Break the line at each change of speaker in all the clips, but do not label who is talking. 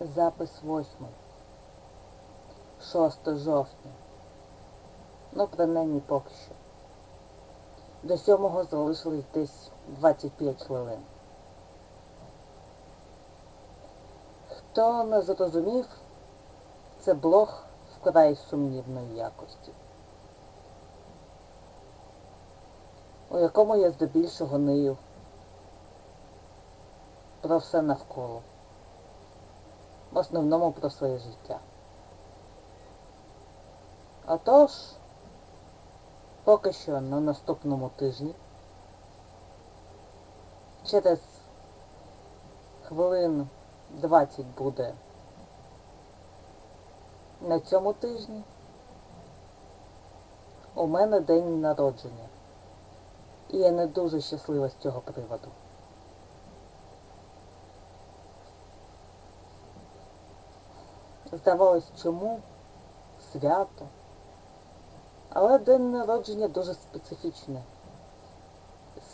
Запис 8. 6 жовтня. Ну, принаймні поки що. До сьомого залишилось десь 25 хвилин. Хто не зрозумів, це блог вкрай сумнівної якості, у якому я здебільшого нию про все навколо. В основному про своє життя. Отож, поки що на наступному тижні, через хвилин 20 буде на цьому тижні у мене день народження. І я не дуже щаслива з цього приводу. Здавалось, чому свято. Але день народження дуже специфічне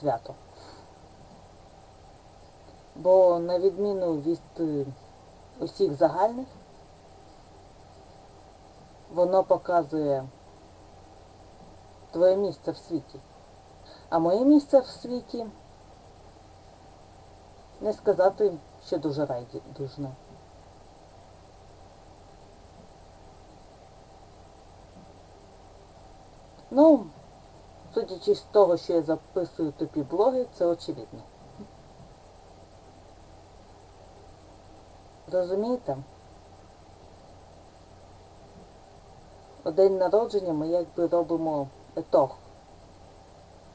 свято. Бо на відміну від е, усіх загальних, воно показує твоє місце в світі. А моє місце в світі не сказати, що дуже райдужне. Ну, судячи з того, що я записую тупі блоги, це очевидно. Розумієте? У день народження ми якби робимо етох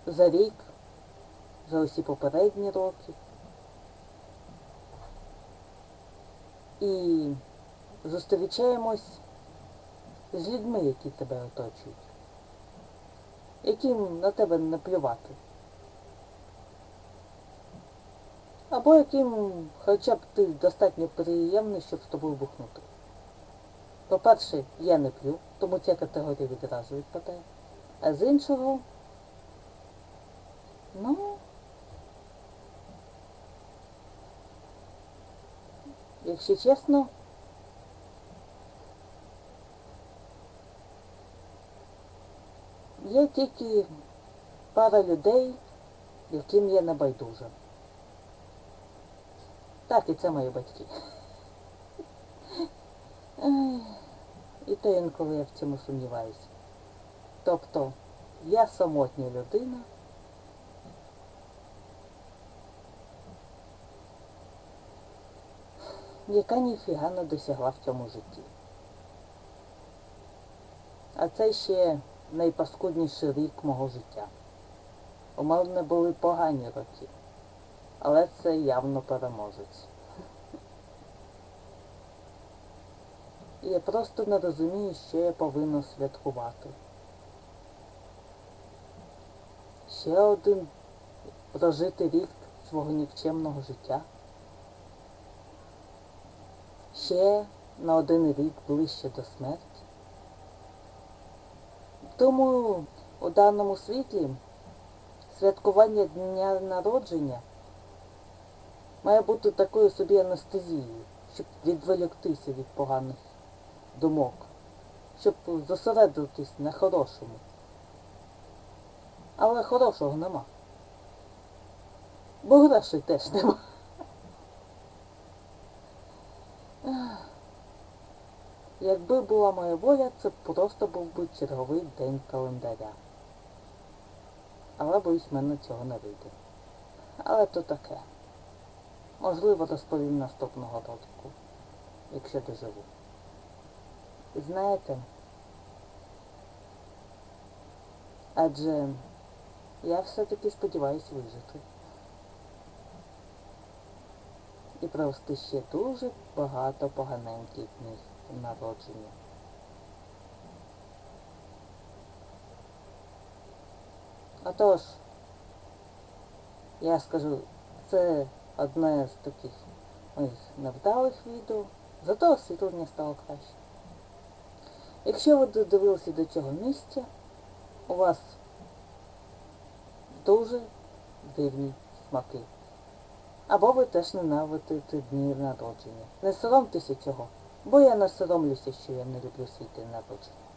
за рік, за усі попередні роки. І зустрічаємось з людьми, які тебе оточують яким на тебе не плювати. Або яким хоча б ти достатньо приємний, щоб з тобою бухнути. По-перше, я не п'ю, тому ця категорія відразу відпадає. А з іншого, ну, якщо чесно, Є тільки пара людей, яким я не байдужа. Так, і це мої батьки. І то інколи я в цьому сумніваюся. Тобто, я самотня людина, яка ніфіга не досягла в цьому житті. А це ще найпаскудніший рік мого життя. У мене були погані роки, але це явно переможець. І я просто не розумію, що я повинна святкувати. Ще один прожити рік свого нікчемного життя. Ще на один рік ближче до смерті. Тому у даному світлі святкування дня народження має бути такою собі анестезією, щоб відволіктися від поганих думок, щоб зосередитись на хорошому. Але хорошого нема. Бо грошей теж нема. Якби була моя воля, це просто був би черговий день календаря. Але боюсь, мене цього не вийде. Але то таке. Можливо, розповім наступного року, якщо доживу. Знаєте, адже я все-таки сподіваюся вижити. І провести ще дуже багато поганеньких днів народження. Отож, я скажу, це одне з таких моїх невдалих відео, зато освітлення стало краще. Якщо ви додивилися до цього місця, у вас дуже дивні смаки. Або ви теж ненавидите дні народження. Не соромтеся цього, бо я не соромлюся, що я не люблю світи на народження.